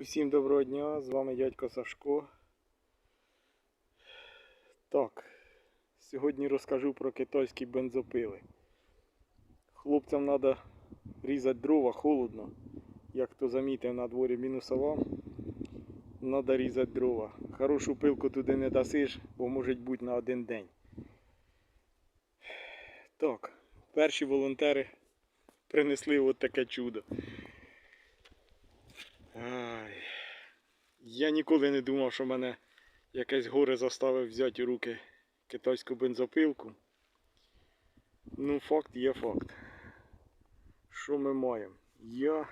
Усім доброго дня, з вами дядько Сашко. Так, сьогодні розкажу про китайські бензопили. Хлопцям треба різати дрова холодно. Як хто замітив на дворі мінусова, треба різати дрова. Хорошу пилку туди не дасиш, бо може бути на один день. Так, перші волонтери принесли от таке чудо. Я ніколи не думав, що мене якесь горе заставив взяти у руки китайську бензопилку. Ну, факт є факт. Що ми маємо? Я,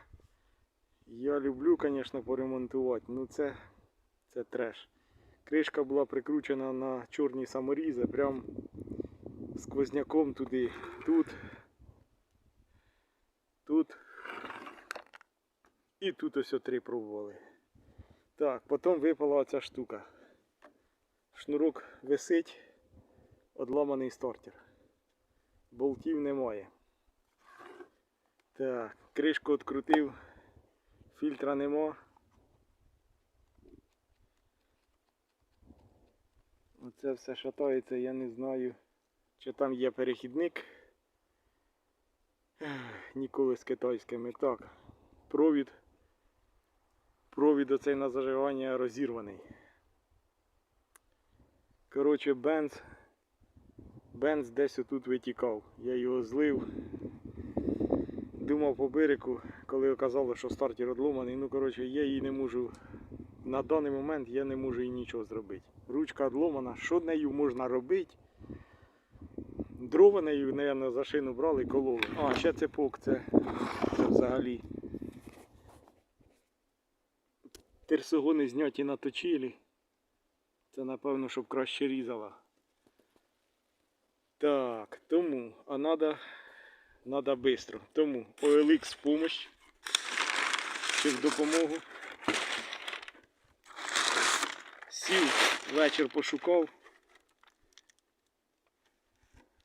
я люблю, звісно, поремонтувати, ну це, це треш. Кришка була прикручена на чорні саморізи, прям сквозняком туди, тут, тут. І тут ось три пробували. Так, потім випала оця штука. Шнурок висить, одламаний стартер. Болтів немає. Так, кришку відкрутив, фільтра нема. Оце все шатається, я не знаю, чи там є перехідник. Ніколи з китайськими. Так, провід. Провід оцей на зажигання розірваний. Коротше, бенз. Бенз десь отут витікав. Я його злив. Думав по берегу, коли оказалось, що стартер одломаний. Ну, коротше, я її не можу. На даний момент я не можу і нічого зробити. Ручка одломана. Що нею можна робити? Дрова нею, мабуть, за шину брали і кололи. А, ще цепок, це, це взагалі. Терсогони зняті на точилі. Це напевно, щоб краще різала. Так, тому, а надо, надо быстро. Тому OLX в помощь. Чи в допомогу. Сів, вечір пошукав.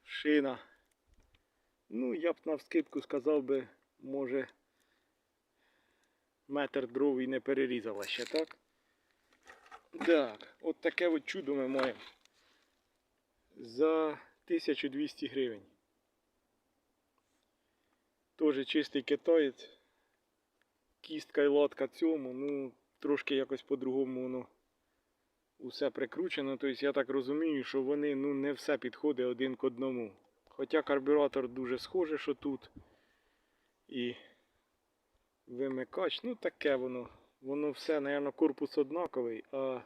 Шина. Ну, я б навскидку сказав би, може метр дров і не перерізала ще, так? Так, от таке от чудо ми маємо. За 1200 гривень. Теж чистий китаєць. Кістка і латка цьому, ну, трошки якось по-другому воно усе прикручено. Тобто я так розумію, що вони ну, не все підходить один к одному. Хоча карбюратор дуже схожий, що тут. І вимикач. Ну таке воно. Воно все, напевно, корпус однаковий. А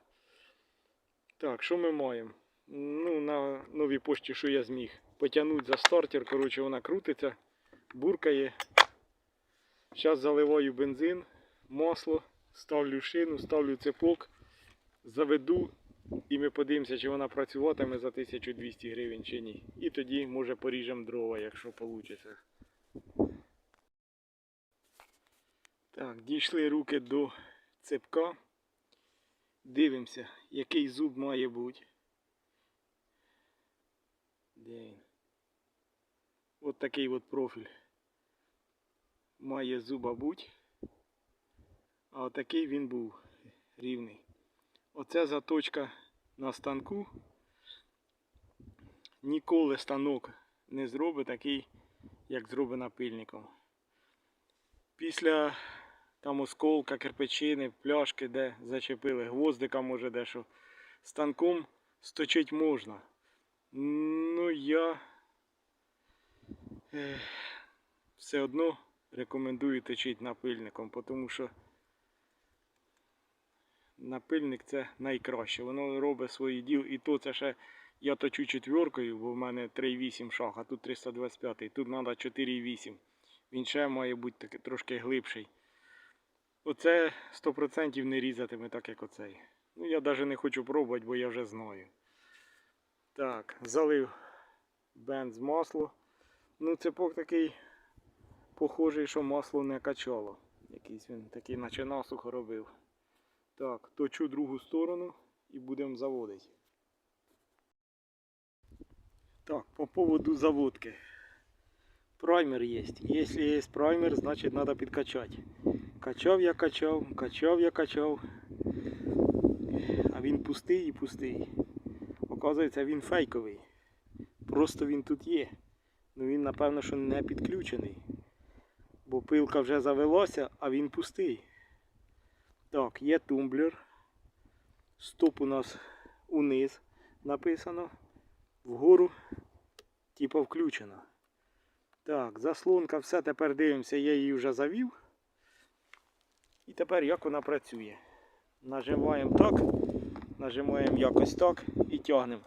так, що ми маємо? Ну, на новій пошті, що я зміг. Потягнути за стартер, коротше, вона крутиться, буркає. Зараз заливаю бензин, масло, ставлю шину, ставлю цепок, заведу і ми подивимося, чи вона працюватиме за 1200 гривень чи ні. І тоді, може, поріжемо дрова, якщо вийде. Так, дійшли руки до цепка. Дивимося, який зуб має бути. Де він? От такий от профіль. Має зуба бути. А отакий він був рівний. Оце заточка на станку. Ніколи станок не зробить такий, як зробить напильником. Після там осколка, кирпичини, пляшки, де зачепили, гвоздика може дещо. Станком сточить можна. Ну я все одно рекомендую точити напильником, тому що напильник це найкраще. Воно робить свої діл. І то це ще я точу четверкою, бо в мене 3,8 шаг, а тут 325. Тут треба 4,8. Він ще має бути трошки глибший. Оце 100% не різатиме так, як оцей. Ну я навіть не хочу пробувати, бо я вже знаю. Так, залив бенз масло. Ну цепок такий похожий, що масло не качало. Якийсь він такий наче насухо робив. Так, точу другу сторону і будемо заводити. Так, по поводу заводки. Праймер есть. Если есть праймер, значит надо подкачать. Качав я качав, качав я качав. А він пустий і пустий. Оказується, він фейковий. Просто він тут є. Ну він напевно, що не підключений. Бо пилка вже завелася, а він пустий. Так, є тумблер. Стоп у нас униз написано. Вгору, типа включено. Так, заслонка, все, тепер дивимося, я її вже завів. І тепер як вона працює. Нажимаємо так, нажимаємо якось так і тягнемо.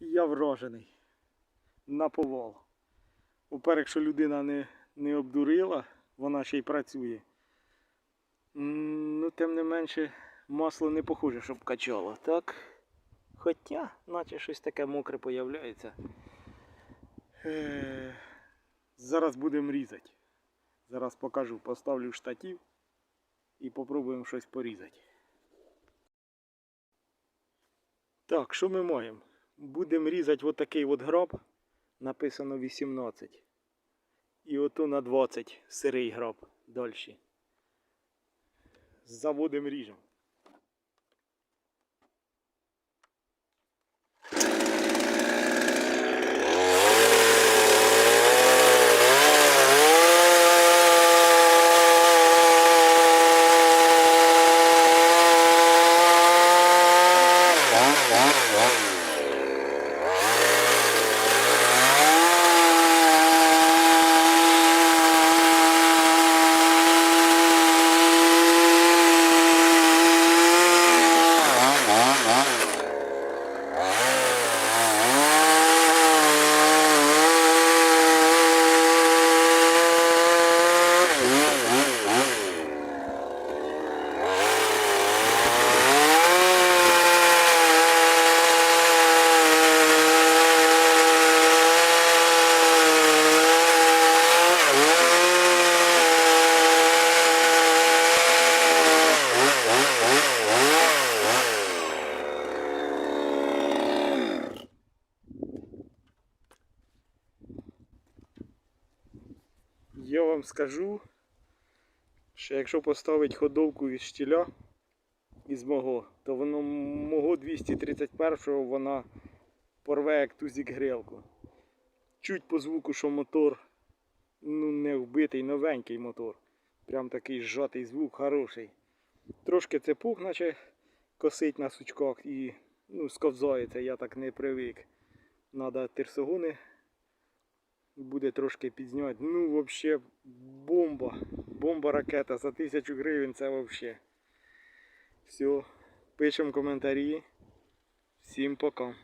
Я вражений. На повал. Уперед, якщо людина не, не обдурила, вона ще й працює. Ну, тим не менше, масло не похоже, щоб качало, так? Хоча, наче щось таке мокре появляється. Е, Зараз будемо різати. Зараз покажу, поставлю штатів і попробуємо щось порізати. Так, що ми маємо? Будемо різати отакий от граб, написано 18. І ото на 20 сирий граб далі. Заводимо ріжемо. Я Вам скажу, що якщо поставити ходовку із штіля із мого, то воно мого 231-го вона порве як тузік грілку. Чуть по звуку, що мотор ну, не вбитий, новенький мотор. Прям такий зжатий звук, хороший. Трошки це пух, наче косить на сучках і ну, сковзається, я так не привик. Надо терсогони буде трошки підзняти. Ну, взагалі, бомба. Бомба ракета за тисячу гривень це взагалі. Все. Пишемо коментарі. Всім пока.